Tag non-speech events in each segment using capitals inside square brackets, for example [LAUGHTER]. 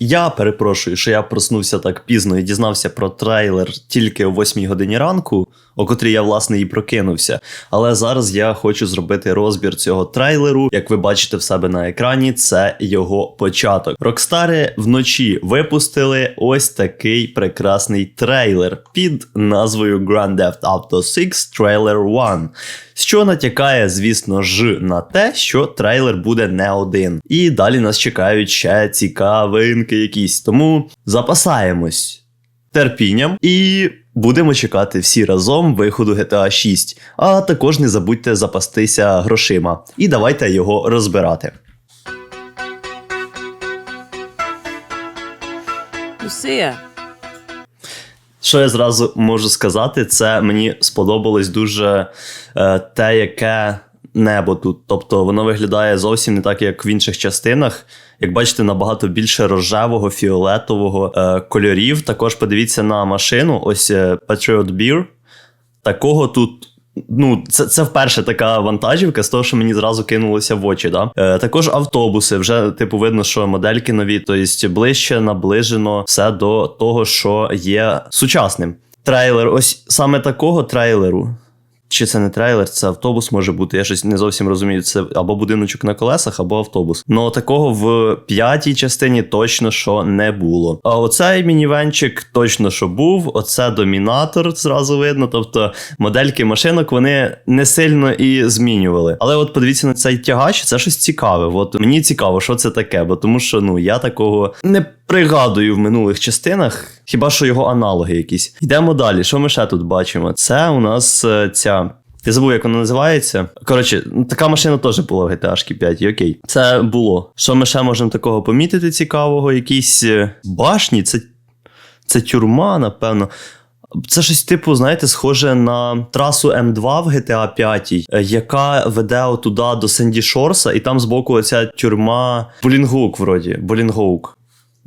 Я перепрошую, що я проснувся так пізно і дізнався про трейлер тільки о 8 годині ранку, о котрій я власне і прокинувся. Але зараз я хочу зробити розбір цього трейлеру. Як ви бачите в себе на екрані, це його початок. Рокстари вночі випустили ось такий прекрасний трейлер під назвою Grand Theft Auto 6 Trailer 1. Що натякає, звісно ж, на те, що трейлер буде не один. І далі нас чекають ще цікавинки якісь. Тому запасаємось терпінням і будемо чекати всі разом виходу GTA 6. А також не забудьте запастися грошима. І давайте його розбирати. Lucia, Що я зразу можу сказати, це мені сподобалось дуже е, те, яке небо тут. Тобто воно виглядає зовсім не так, як в інших частинах. Як бачите, набагато більше рожевого, фіолетового е, кольорів. Також подивіться на машину. Ось е, Patriot Beer. Такого тут. Ну, це, це вперше така вантажівка з того, що мені зразу кинулося в очі. Да? Е, також автобуси. Вже, типу, видно, що модельки нові, тобто ближче наближено все до того, що є сучасним. Трейлер, ось саме такого трейлеру. Чи це не трейлер, це автобус може бути. Я щось не зовсім розумію. Це або будиночок на колесах, або автобус. Ну такого в п'ятій частині точно що не було. А оцей мінівенчик точно що був. Оце домінатор зразу видно. Тобто модельки машинок вони не сильно і змінювали. Але от подивіться на цей тягач, це щось цікаве. От мені цікаво, що це таке, бо тому що ну я такого не пригадую в минулих частинах, хіба що його аналоги якісь. Йдемо далі. Що ми ще тут бачимо? Це у нас е, ця. Я забув, як вона називається. Коротше, ну, така машина теж була в GTA 5, і окей. Це було. Що ми ще можемо такого помітити цікавого? Якісь е, башні, це, це тюрма, напевно. Це щось типу, знаєте, схоже на трасу М2 в GTA 5, е, яка веде отуда до Сенді Шорса, і там збоку оця тюрма Булінгук, вроді. Булінгоук.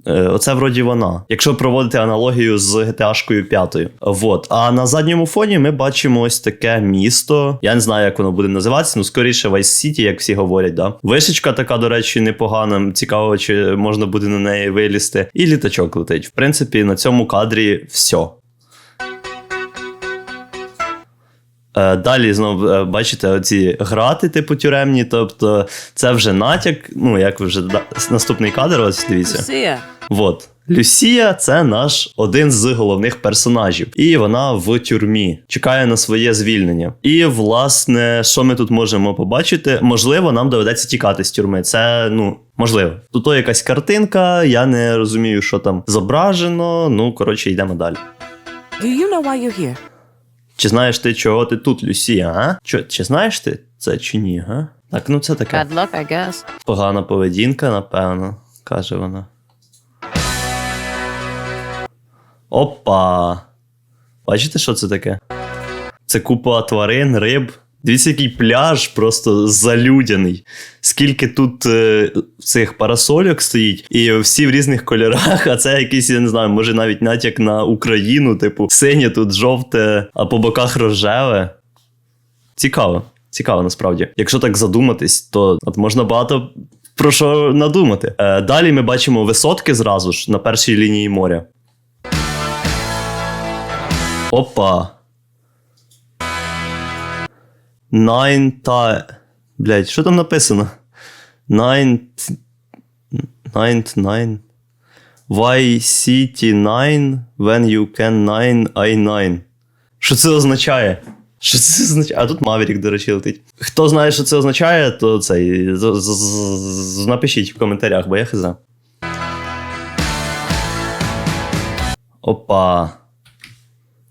Е, Оце вроді вона, якщо проводити аналогію з GTA 5. Вот. А на задньому фоні ми бачимо ось таке місто. Я не знаю, як воно буде називатися, ну скоріше Vice City, як всі говорять. Да? Вишечка така, до речі, непогана. Цікаво, чи можна буде на неї вилізти. І літачок летить. В принципі, на цьому кадрі все. Далі знову е, бачите оці грати, типу тюремні, тобто це вже натяк. Ну, як ви вже наступний кадр, ось дивіться. Lucia, Вот. Люсія це наш один з головних персонажів, і вона в тюрмі чекає на своє звільнення. І власне, що ми тут можемо побачити? Можливо, нам доведеться тікати з тюрми. Це ну можливо. Тут то якась картинка, я не розумію, що там зображено. Ну коротше, йдемо далі. do you know why you're here? Чи знаєш ти, чого ти тут, Люсія? А? Чи, чи знаєш ти це чи ні? Га? Так, ну це таке. Bad luck, I guess. Погана поведінка, напевно, каже вона. Опа. Бачите, що це таке? Це купа тварин, риб. Дивіться, який пляж просто залюдяний. Скільки тут е, цих парасольок стоїть, і всі в різних кольорах, а це якийсь, я не знаю, може навіть натяк на Україну, типу, синє тут жовте, а по боках рожеве. Цікаво, цікаво насправді. Якщо так задуматись, то от можна багато про що надумати. Е, далі ми бачимо висотки зразу ж на першій лінії моря. Опа. Nine та. Блять, що там написано? Nine. Nine. Nine. Why City 9 when you can 9 I9. Що це означає? Що це означає? А тут Мавірік, до речі, летить. Хто знає, що це означає, то цей. Напишіть в коментарях, бо я хиза. Опа.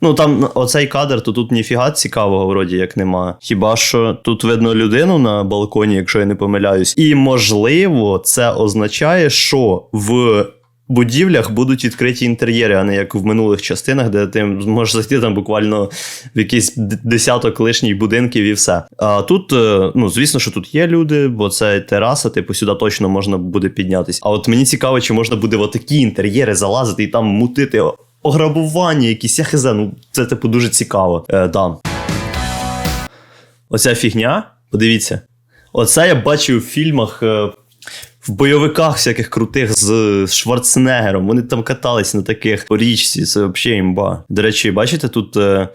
Ну там оцей кадр, то тут ніфіга цікавого, вроді як нема. Хіба що тут видно людину на балконі, якщо я не помиляюсь. І можливо, це означає, що в будівлях будуть відкриті інтер'єри, а не як в минулих частинах, де ти можеш зайти там буквально в якийсь десяток лишніх будинків і все. А тут, е, ну звісно, що тут є люди, бо це тераса, типу сюди точно можна буде піднятись. А от мені цікаво, чи можна буде в отакі інтер'єри залазити і там мутити ограбування, якісь я хз, ну це типу дуже цікаво. Е, да. Оця фігня, подивіться. Оце я бачив в фільмах. Е, в бойовиках всяких крутих з Шварценеггером. Вони там катались на таких по річці, це взагалі імба. До речі, бачите, тут е,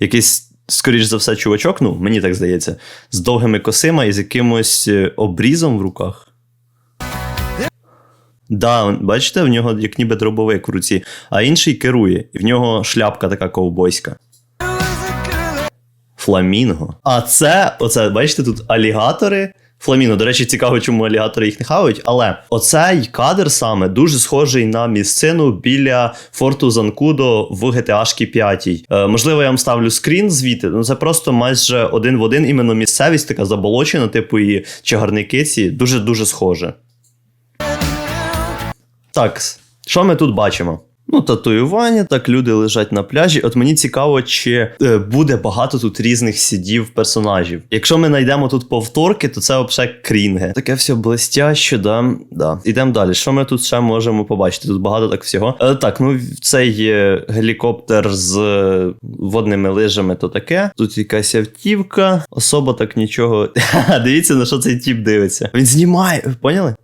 якийсь, скоріш за все, чувачок, ну, мені так здається, з довгими косима і з якимось е, обрізом в руках. Да, бачите, в нього як ніби дробовик в руці, а інший керує, і в нього шляпка така ковбойська. Фламінго. А це, оце, бачите, тут алігатори. Фламінго. До речі, цікаво, чому алігатори їх не хавають. Але оцей кадр саме дуже схожий на місцину біля форту Занкудо в GTA 5. Е, можливо, я вам ставлю скрін звідти. Ну це просто майже один в один іменно місцевість, така заболочена, типу і чагарники ці. Дуже дуже схоже. Так, що ми тут бачимо? Ну, татуювання, так люди лежать на пляжі. От мені цікаво, чи е, буде багато тут різних сідів персонажів. Якщо ми знайдемо тут повторки, то це взагалі крінги. Таке все блестяще, да. да. Ідемо далі. Що ми тут ще можемо побачити? Тут багато так всього. Е, так, ну цей е, гелікоптер з е, водними лижами, то таке. Тут якась автівка. Особа так нічого. [LAUGHS] Дивіться, на що цей тіп дивиться. Він знімає, поняли?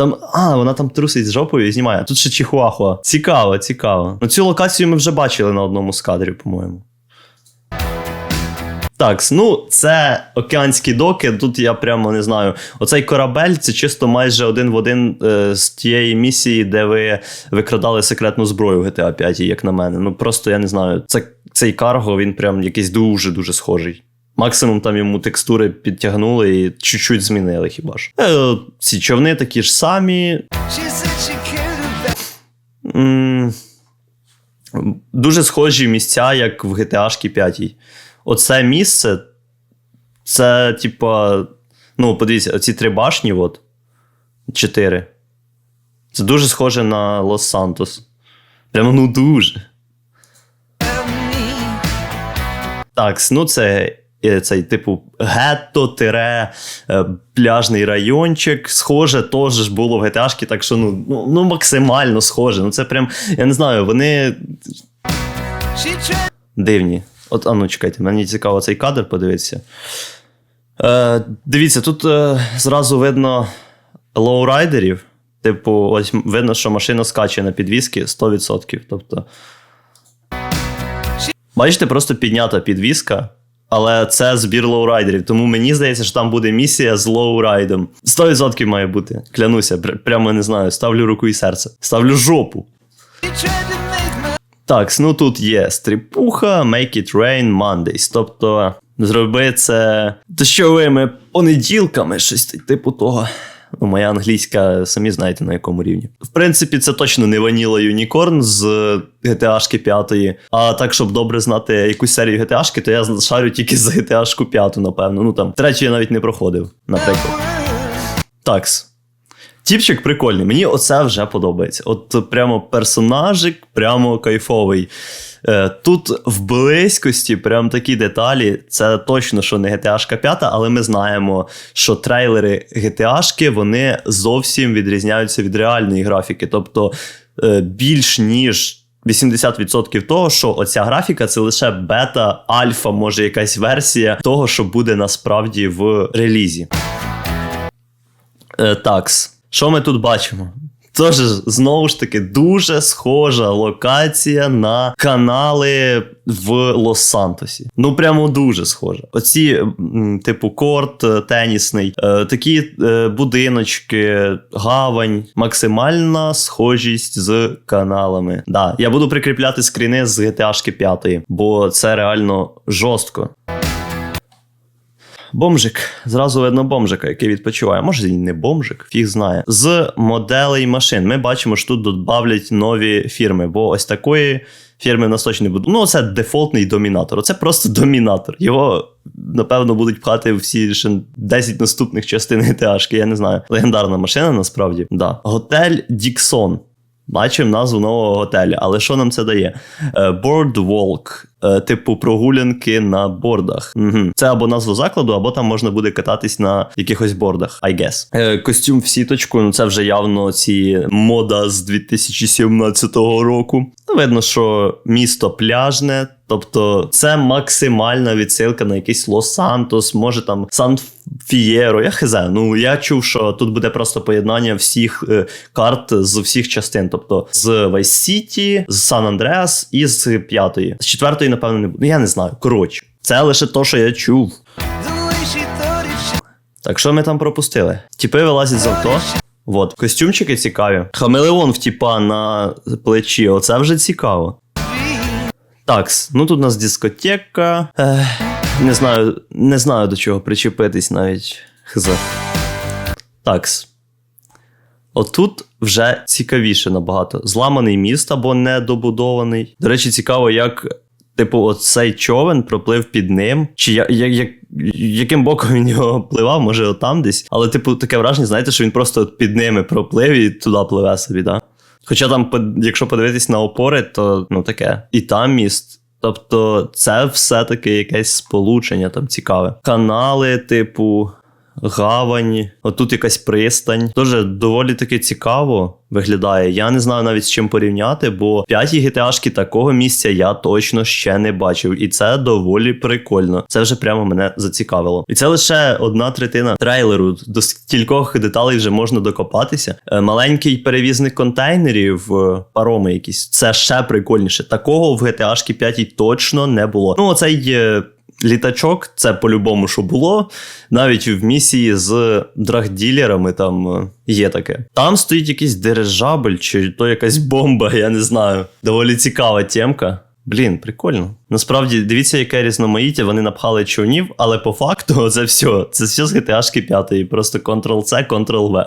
Там, а, вона там трусить з жопою і знімає. Тут ще чихуахуа. Цікаво, цікаво. Ну, цю локацію ми вже бачили на одному з кадрів, по-моєму. Так, ну це океанські доки. Тут я прямо не знаю. Оцей корабель це чисто майже один в один е, з тієї місії, де ви викрадали секретну зброю в GTA 5, як на мене. Ну просто я не знаю. Це, цей карго, він прям якийсь дуже-дуже схожий. Максимум там йому текстури підтягнули і чуть-чуть змінили хіба ж. Е, ці човни такі ж самі. М, Дуже схожі місця, як в GTA 5. Оце місце, це, типа, ну, подивіться, оці три башні, от, чотири. Це дуже схоже на Лос-Сантос. Прямо ну дуже. Так, ну це цей типу гетто тире е, пляжний райончик. Схоже, теж було в GTA, так що ну, ну, ну максимально схоже. Ну це прям, я не знаю, вони дивні. От, а ну чекайте, мені цікаво цей кадр подивитися. Е, дивіться, тут е, зразу видно лоурайдерів. Типу, ось видно, що машина скаче на підвіски 100%. Тобто. Бачите, просто піднята підвіска, але це збір лоурайдерів. Тому мені здається, що там буде місія з лоурайдом. 100% має бути. Клянуся, пр- прямо не знаю. Ставлю руку і серце. Ставлю жопу. Так, ну тут є стріпуха, Make it rain Mondays. Тобто, зроби це дощовими понеділками, щось типу того. Моя англійська, самі знаєте на якому рівні. В принципі, це точно не Ваніла Юнікорн з GTA 5. А так, щоб добре знати якусь серію GTA, то я шарю тільки за GTA 5, напевно. Ну там третю я навіть не проходив, наприклад. Такс. Тіпчик прикольний, мені оце вже подобається. От прямо персонажик, прямо кайфовий. Е, Тут в близькості прям такі деталі. Це точно, що не GTA 5, але ми знаємо, що трейлери GTA вони зовсім відрізняються від реальної графіки. Тобто е, більш ніж 80% того, що оця графіка це лише бета, альфа, може якась версія того, що буде насправді в релізі. Е, такс. Що ми тут бачимо? Тож, знову ж таки, дуже схожа локація на канали в Лос-Сантосі. Ну, прямо дуже схожа. Оці, типу, корт е, тенісний, е, такі е, будиночки, гавань, максимальна схожість з каналами. Да, я буду прикріпляти скріни з GTA 5, бо це реально жорстко. Бомжик. Зразу видно бомжика, який відпочиває. Може, і не бомжик, фіг знає. З моделей машин. Ми бачимо, що тут додавлять нові фірми, бо ось такої фірми в нас точно не буде. Ну, це дефолтний домінатор. Це просто [LAUGHS] домінатор. Його, напевно, будуть пхати всі ще 10 наступних частин GTA, я не знаю. Легендарна машина, насправді. Да. Готель Діксон. Бачимо назву нового готелю, але що нам це дає? Е, Boardwalk. Е, типу прогулянки на бордах. Угу. Це або назва закладу, або там можна буде кататись на якихось бордах, I guess. Е, костюм в сіточку, ну це вже явно ці мода з 2017 року. Ну, видно, що місто пляжне. Тобто це максимальна відсилка на якийсь Лос-Сантос, може там Сан-Фієро, я хз. Ну я чув, що тут буде просто поєднання всіх е, карт з всіх частин. Тобто з Vice City, з Сан Андреас і з п'ятої. З четвертої, напевно, не буде. Ну я не знаю. Коротше, це лише то, що я чув. Так що ми там пропустили? Тіпи вилазять з авто. От, костюмчики цікаві. Хамелеон в тіпа на плечі, оце вже цікаво. Такс, ну тут у нас дискотека. Ех, не знаю, не знаю до чого причепитись навіть. Хз. Такс. Отут вже цікавіше набагато. Зламаний міст або недобудований. До речі, цікаво, як, типу, оцей човен проплив під ним. Чи я, я, як, яким боком він його пливав, може, отам десь. Але, типу, таке враження, знаєте, що він просто під ними проплив і туди пливе собі. Да? Хоча там, якщо подивитись на опори, то ну таке. І там міст. Тобто, це все-таки якесь сполучення там цікаве. Канали, типу, гавані, отут якась пристань. Дуже доволі таки цікаво виглядає. Я не знаю навіть з чим порівняти, бо в п'ятій GTA такого місця я точно ще не бачив. І це доволі прикольно. Це вже прямо мене зацікавило. І це лише одна третина трейлеру. До стількох деталей вже можна докопатися. Е, Маленький перевізник контейнерів, е, пароми якісь. Це ще прикольніше. Такого в GTA 5 точно не було. Ну, оцей. Літачок, це по-любому, що було. Навіть в місії з драгділерами там е, є таке. Там стоїть якийсь дирижабль, чи то якась бомба, я не знаю. Доволі цікава темка. Блін, прикольно. Насправді, дивіться, яке різноманіття, вони напхали човнів, але по факту [LAUGHS] це все. Це все з GTA 5. Просто Ctrl-C, Ctrl-V.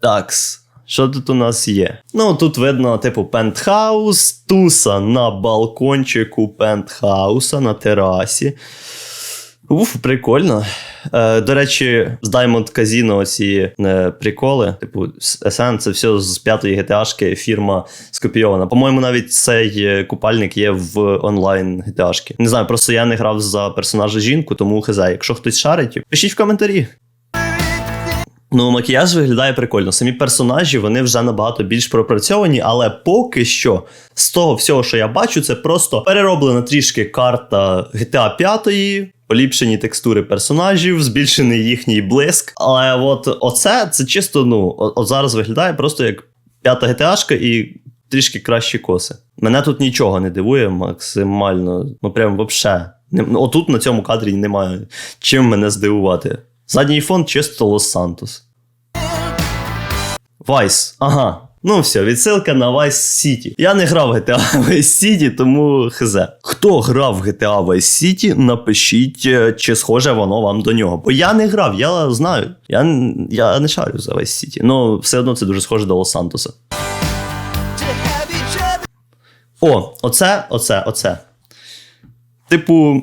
Такс. Що тут у нас є? Ну, тут видно, типу, пентхаус, туса на балкончику пентхауса на терасі. Уф, прикольно. Е, до речі, з Diamond Casino оці е, приколи, типу, SN, це все з п'ятої GTA фірма скопійована. По-моєму, навіть цей е, купальник є в онлайн GTA. Не знаю, просто я не грав за персонажа жінку, тому хз. Якщо хтось шарить, пишіть в коментарі. Ну, макіяж виглядає прикольно. Самі персонажі вони вже набагато більш пропрацьовані, але поки що з того всього, що я бачу, це просто перероблена трішки карта GTA 5, поліпшені текстури персонажів, збільшений їхній блиск. Але от оце це чисто, ну, от, зараз виглядає просто як п'ята GTA і трішки кращі коси. Мене тут нічого не дивує максимально. Ну прям вообще. Ну, Отут на цьому кадрі немає чим мене здивувати. Задній фон чисто Лос-Сантос. Vice. Ага. Ну все, відсилка на Vice City. Я не грав в GTA [LAUGHS] Vice City, тому хз. Хто грав в GTA Vice City, напишіть, е, чи схоже воно вам до нього. Бо я не грав, я знаю. Я, я не шарю за Vice City. Ну, все одно це дуже схоже до Лос-Сантоса. О, оце, оце, оце. Типу,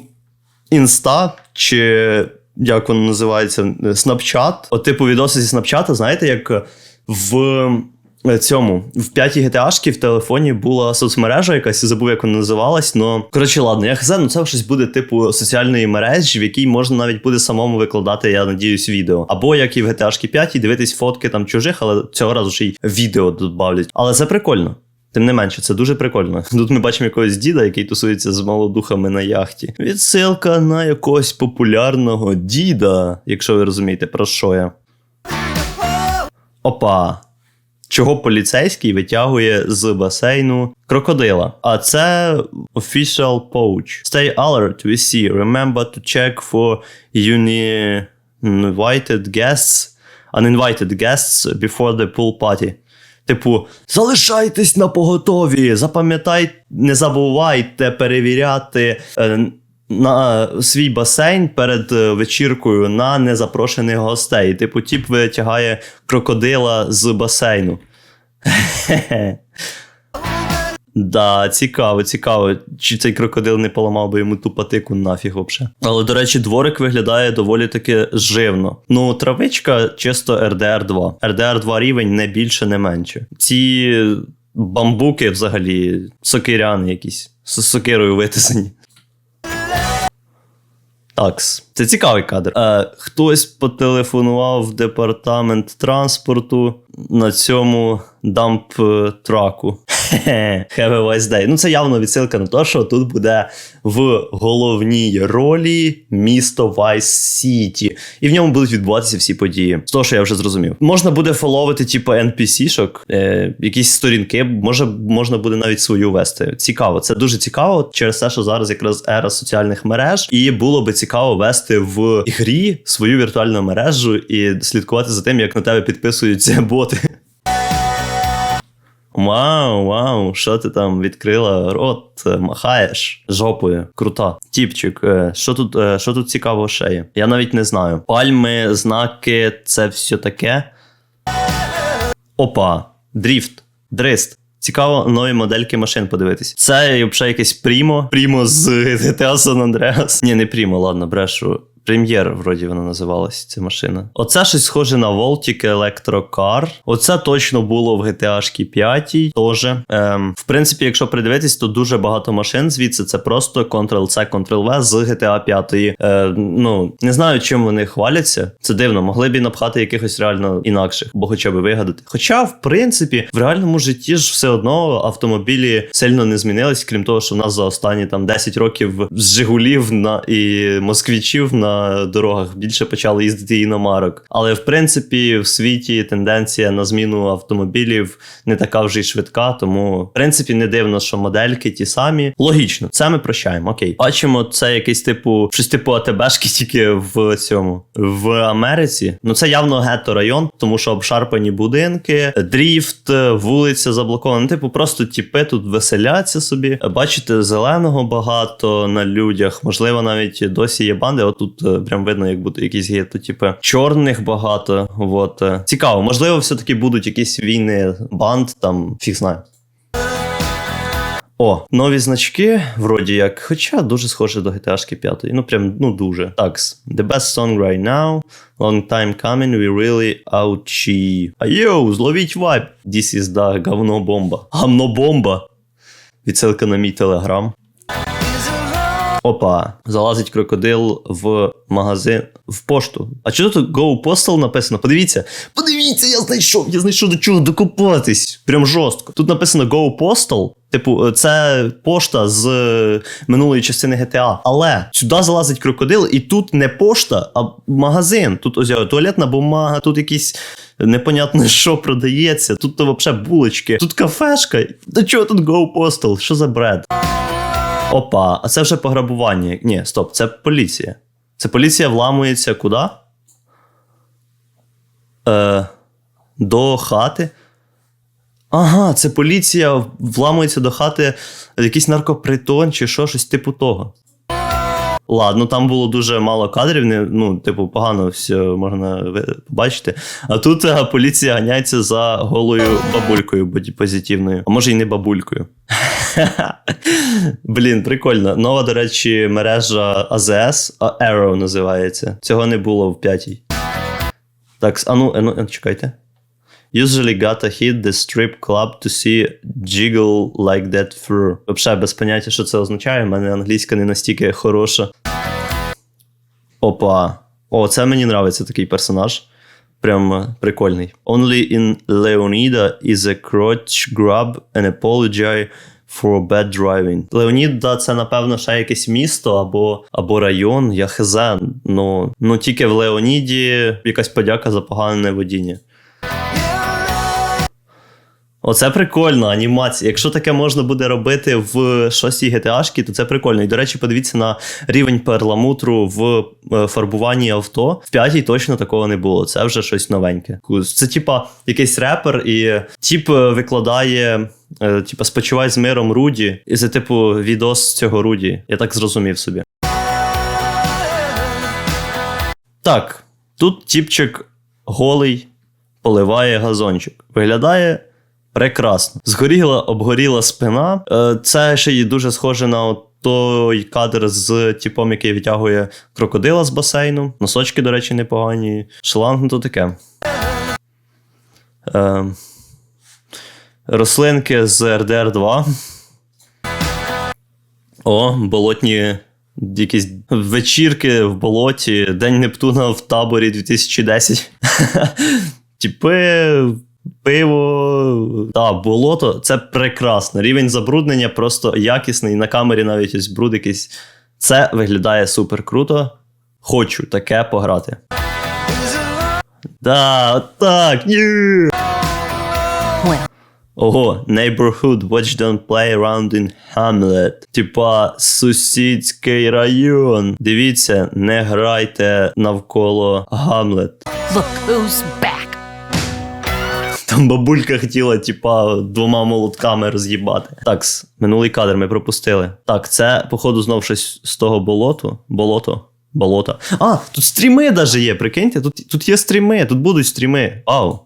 інста, чи як воно називається, Snapchat. От, типу, відоси зі Снапчата, знаєте, як в е, цьому, в п'ятій GTA в телефоні була соцмережа якась, забув, як вона називалась. Ну, коротше, ладно, я хз, ну це щось буде типу соціальної мережі, в якій можна навіть буде самому викладати, я надіюсь, відео. Або як і в GTA 5, дивитись фотки там чужих, але цього разу ще й відео додавлять. Але це прикольно. Тим не менше, це дуже прикольно. [LAUGHS] Тут ми бачимо якогось діда, який тусується з малодухами на яхті. Відсилка на якогось популярного діда, якщо ви розумієте, про що я. Опа. Чого поліцейський витягує з басейну крокодила? А це official poach. Stay alert, we see. Remember to check for uninvited guests, uninvited guests before the pool party. Типу, залишайтесь на поготові, запам'ятайте, не забувайте перевіряти е, на свій басейн перед е, вечіркою на незапрошених гостей. Типу, тіп витягає крокодила з басейну. [LAUGHS] Да, цікаво, цікаво. Чи цей крокодил не поламав би йому ту патику нафіг вообще. Але, до речі, дворик виглядає доволі таки живно. Ну, травичка чисто RDR 2. RDR 2 рівень не більше, не менше. Ці бамбуки взагалі, сокиряни якісь, з сокирою витисані. Такс. Це цікавий кадр. Е, хтось потелефонував в департамент транспорту на цьому дамп-траку. Хе-хе, Have a wise day. Ну, це явно відсилка на те, що тут буде в головній ролі місто Vice City. І в ньому будуть відбуватися всі події. З того, що я вже зрозумів. Можна буде фоловити, типу, NPC-шок, е, якісь сторінки, може, можна буде навіть свою вести. Цікаво, це дуже цікаво через те, що зараз якраз ера соціальних мереж, і було би цікаво вести в грі свою віртуальну мережу і слідкувати за тим, як на тебе підписуються [LAUGHS] боти. Вау, вау, що ти там відкрила рот, е, махаєш жопою. Крута. Тіпчик, е, що тут, е, що тут цікавого ще є? Я навіть не знаю. Пальми, знаки, це все таке. Опа, дріфт, дрист. Цікаво нові модельки машин подивитись. Це взагалі якесь Прімо. Прімо з [LAUGHS] GTA Andreas. Ні, не Прімо, ладно, брешу. Прем'єр, вроді вона називалась, ця машина. Оце щось схоже на Voltic Electrocar. Оце точно було в GTA 5 теж. Ем, в принципі, якщо придивитись, то дуже багато машин звідси. Це просто Ctrl-C, Ctrl-V з GTA 5. Е, ну, не знаю, чим вони хваляться. Це дивно, могли б і напхати якихось реально інакших, бо хоча б вигадати. Хоча, в принципі, в реальному житті ж все одно автомобілі сильно не змінились, крім того, що в нас за останні там 10 років з Жигулів на і москвічів на дорогах більше почали їздити іномарок. Але в принципі в світі тенденція на зміну автомобілів не така вже й швидка, тому в принципі не дивно, що модельки ті самі. Логічно, це ми прощаємо. Окей, бачимо, це якийсь типу щось типу АТБшки тільки в цьому в Америці. Ну це явно гетто район, тому що обшарпані будинки, дріфт, вулиця заблокована. Ну, Типу, просто тіпи тут веселяться собі. Бачите, зеленого багато на людях. Можливо, навіть досі є банди. Отут е, прям видно, як будуть якісь гетто, типу, чорних багато. От е. цікаво, можливо, все-таки будуть якісь війни банд, там фіг знає. О, нові значки, вроді як, хоча дуже схоже до GTA 5. Ну, прям, ну дуже. Такс. The best song right now. Long time coming, we really ouchie. А йоу, зловіть вайб. This is the говно бомба. Гавно бомба. Відсилка на мій телеграм. Опа, залазить крокодил в магазин в пошту. А чого тут Go Postal написано? Подивіться. Подивіться, я знайшов, я знайшов до чого докопатись. Прям жорстко. Тут написано Go Postal. Типу, це пошта з е, минулої частини GTA. Але сюди залазить крокодил, і тут не пошта, а магазин. Тут ось е, туалетна бумага, тут якісь непонятно [LAUGHS] що продається. Тут то взагалі булочки, тут кафешка. До чого тут Go Postal? Що за бред? Опа, а це вже пограбування. Ні, стоп, це поліція. Це поліція вламується куди? Е, до хати. Ага, це поліція вламується до хати якийсь наркопритон чи що, щось типу того. Ладно, там було дуже мало кадрів, не, ну, типу, погано все можна побачити. А тут е, поліція ганяється за голою бабулькою позитивною, а може й не бабулькою. [LAUGHS] Блін, прикольно. Нова, до речі, мережа AZS, а Arrow називається. Цього не було в п'ятій. Так, а ну, а ну, чекайте. Usually gotta hit the strip club to see jiggle like that through. Взагалі, без поняття, що це означає. У мене англійська не настільки хороша. Опа. О, це мені нравиться такий персонаж. Прям е, прикольний. Only in Leonida is a crotch grab and apologize for bad driving. Леоніда це, напевно, ще якесь місто або, або район, я хз. Ну, ну тільки в Леоніді якась подяка за погане водіння. Оце прикольно, анімація. Якщо таке можна буде робити в шостій GTA, то це прикольно. І, до речі, подивіться на рівень перламутру в е, фарбуванні авто. В п'ятій точно такого не було. Це вже щось новеньке. Це, типа, якийсь репер, і е, викладає. е, Типа, спочивай з миром Руді, і це, типу, відос цього Руді. Я так зрозумів собі. Так, тут тіпчик голий поливає газончик. Виглядає прекрасно. Згоріла, обгоріла спина. Е, Це ще й дуже схоже на той кадр з типом, який витягує крокодила з басейну. Носочки, до речі, непогані. Шланг, ну то таке. Е, Рослинки з RDR 2. О, болотні якісь вечірки в болоті, День Нептуна в таборі 2010. Типи, [LAUGHS] пиво. Та, болото це прекрасно. Рівень забруднення просто якісний. На камері навіть ось бруд якийсь. Це виглядає супер круто. Хочу таке пограти. Да, так. Ого, neighborhood watch don't play around in Hamlet. Типа сусідський район. Дивіться, не грайте навколо Гамлет. look who's back. Там бабулька хотіла, типа, двома молотками роз'їбати. Так, минулий кадр ми пропустили. Так, це, походу, знов щось з того болоту. Болото. Болото. А, тут стріми даже є, прикиньте, тут, тут є стріми, тут будуть стріми. Вау.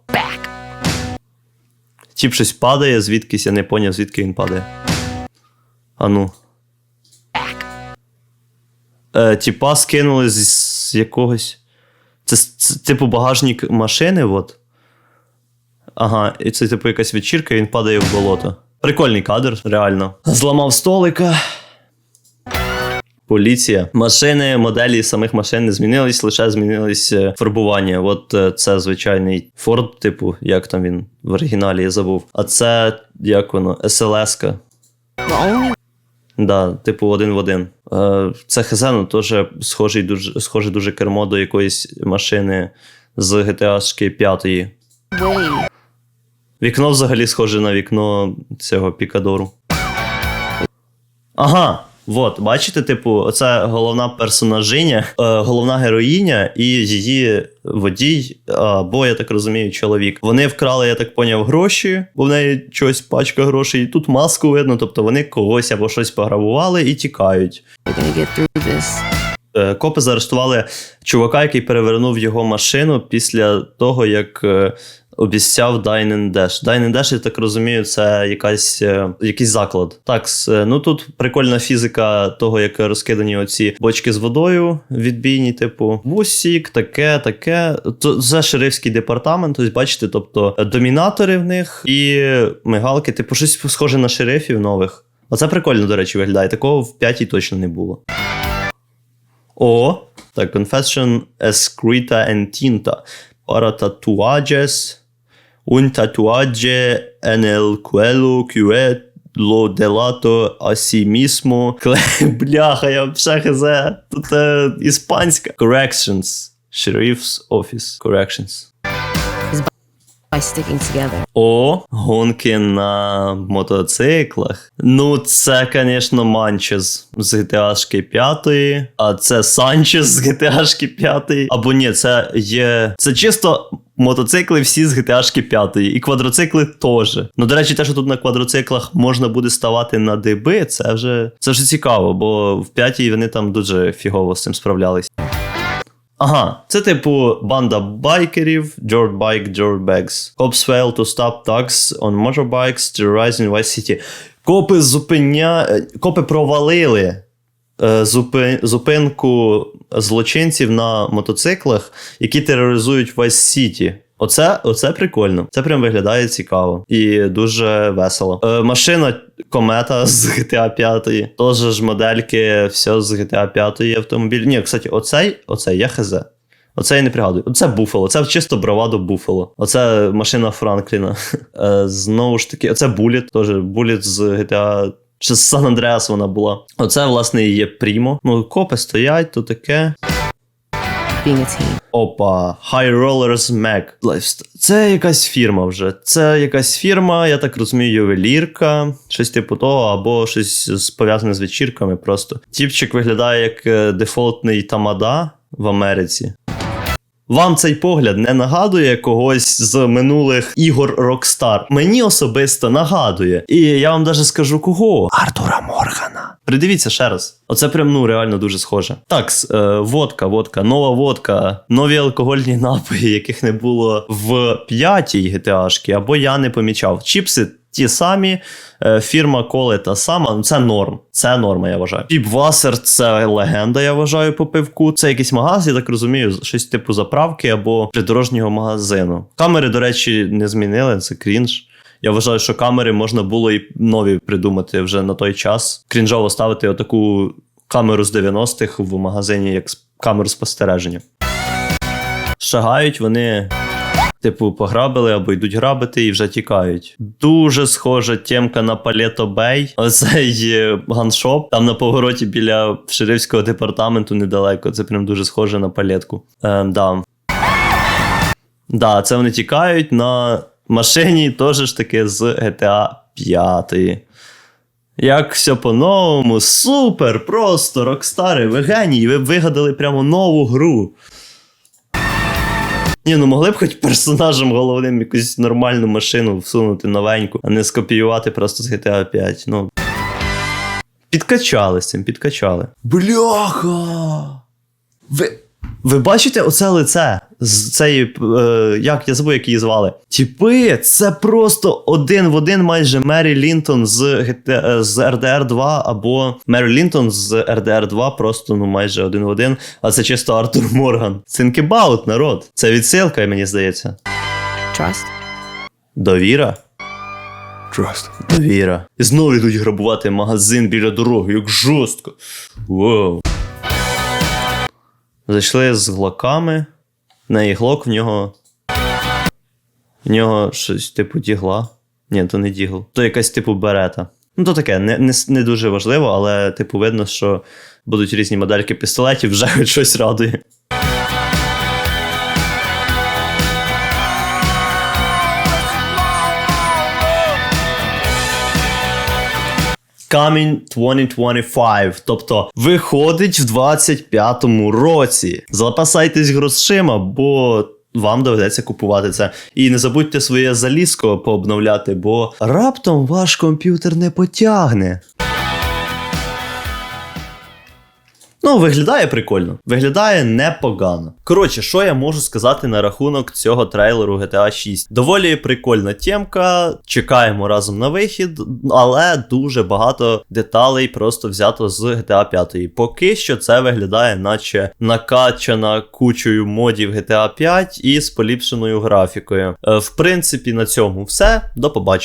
Тіп щось падає, звідкись, я не поняв, звідки він падає. А ну. Е, тіпа скинули з, з якогось. Це, це типу багажник машини, от. Ага, і це типу якась вечірка, і він падає в болото. Прикольний кадр, реально. Зламав столика. Поліція. Машини, моделі самих машин не змінились, лише змінились е, фарбування. От е, це звичайний Ford, типу, як там він в оригіналі я забув. А це як воно? SLS-ка. Да, типу один в один. Е, це Хезену теж схожий дуже, схоже дуже кермо до якоїсь машини з GTA 5. Вікно взагалі схоже на вікно цього Пікадору. Ага. От, бачите, типу, оце головна персонажиня, е, головна героїня і її водій, або, я так розумію, чоловік. Вони вкрали, я так поняв, гроші, бо в неї щось пачка грошей, і тут маску видно, тобто вони когось або щось пограбували і тікають. Е, Копи заарештували чувака, який перевернув його машину після того, як е, обіцяв Dine and Dash. Dine and Dash, я так розумію, це якась, е, якийсь заклад. Так, е, ну тут прикольна фізика того, як розкидані оці бочки з водою відбійні, типу бусік, таке, таке. Це шерифський департамент. Ось бачите, тобто е, домінатори в них і мигалки, типу, щось схоже на шерифів нових. Оце прикольно, до речі, виглядає. Такого в п'ятій точно не було. О, так, Confession escrita en tinta para tatuajes, un tatuaje en el cuello que lo delato sí mismo. Кле- Бляха, я вже хз. Тут е, іспанська. Corrections. Sheriff's Office. Corrections. Sticking together. О, гонки на мотоциклах. Ну, це, звісно, Манчес з GTA 5, а це Санчес з GTA 5. Або ні, це є. Це чисто мотоцикли всі з GTA 5. І квадроцикли теж. Ну, до речі, те, що тут на квадроциклах можна буде ставати на диби, це вже це вже цікаво, бо в п'ятій вони там дуже фігово з цим справлялись. Ага, це типу банда байкерів, George Bike, George Bags. Cops fail to stop thugs on motorbikes terrorizing Vice City. Копи зупиня... е, Копи провалили е, зупи... зупинку злочинців на мотоциклах, які тероризують Vice City. Оце, оце прикольно. Це прям виглядає цікаво і дуже весело. Е, машина комета з GTA 5. Теж ж модельки, все з GTA 5 автомобіль. Ні, кстати, оцей, оцей я хз. Оце я не пригадую. Оце Буфало, це чисто бравадо Буфало. Оце машина Франкліна. [LAUGHS] Е, знову ж таки, оце Буліт, теж Буліт з GTA. Чи з Сан Андреас вона була. Оце, власне, і є Прімо. Ну, копи стоять, то таке. Being a team. Опа, High Rollers Mac. Це якась фірма вже. Це якась фірма, я так розумію, ювелірка, щось типу того, або щось пов'язане з вечірками просто. Тіпчик виглядає як е, дефолтний тамада в Америці. Вам цей погляд не нагадує когось з минулих ігор Rockstar? Мені особисто нагадує. І я вам даже скажу кого. Артура Моргана. Придивіться ще раз. Оце прям ну реально дуже схоже. Так, е, водка, водка, нова водка, нові алкогольні [LAUGHS] напої, яких не було в п'ятій GTA-шки, або я не помічав. Чіпси ті самі, е, фірма коли та сама. Ну це норм. Це норма, я вважаю. Піпвасер це легенда, я вважаю, по пивку. Це якийсь магаз, я так розумію, щось типу заправки або придорожнього магазину. Камери, до речі, не змінили, це крінж. Я вважаю, що камери можна було і нові придумати вже на той час. Крінжово ставити отаку камеру з 90-х в магазині як камеру спостереження. Шагають вони, типу, пограбили або йдуть грабити і вже тікають. Дуже схожа темка на Палето Бей. Оцей ганшоп, там на повороті біля шерифського департаменту недалеко. Це прям дуже схоже на палетку. Е, да. да, це вони тікають на машині, теж ж таки з GTA 5. Як все по-новому, супер! Просто рокстари, ви генії, ви вигадали прямо нову гру. Ні, ну могли б хоч персонажем головним якусь нормальну машину всунути новеньку, а не скопіювати просто з GTA 5. Ну. Підкачали з цим, підкачали. Бляха! Ви. Ви бачите оце лице з цієї. Е, як я забув, як її звали. Тіпи, це просто один в один майже Мері Лінтон з, е, з RDR 2 або Мері Лінтон з RDR 2, просто ну майже один в один. А це чисто Артур Морган. Think about, народ. Це відсилка, мені здається. Trust? Довіра. Trust. Довіра. І знову йдуть грабувати магазин біля дороги, як жорстко. Воу. Зайшли з глоками. На іглок глок, в нього. В нього щось типу дігла. Ні, то не дігл. То якась типу берета. Ну, то таке, не, не, не дуже важливо, але, типу, видно, що будуть різні модельки пістолетів, [LAUGHS] вже хоч щось радує. Камінь 2025, тобто виходить в 25-му році. Запасайтесь грошима, бо вам доведеться купувати це. І не забудьте своє залізко пообновляти, бо раптом ваш комп'ютер не потягне. Ну, виглядає прикольно, виглядає непогано. Коротше, що я можу сказати на рахунок цього трейлеру GTA 6? Доволі прикольна темка. Чекаємо разом на вихід, але дуже багато деталей просто взято з GTA 5. Поки що це виглядає, наче накачана кучою модів GTA 5 і з поліпшеною графікою. Е, В принципі, на цьому все. До побачення.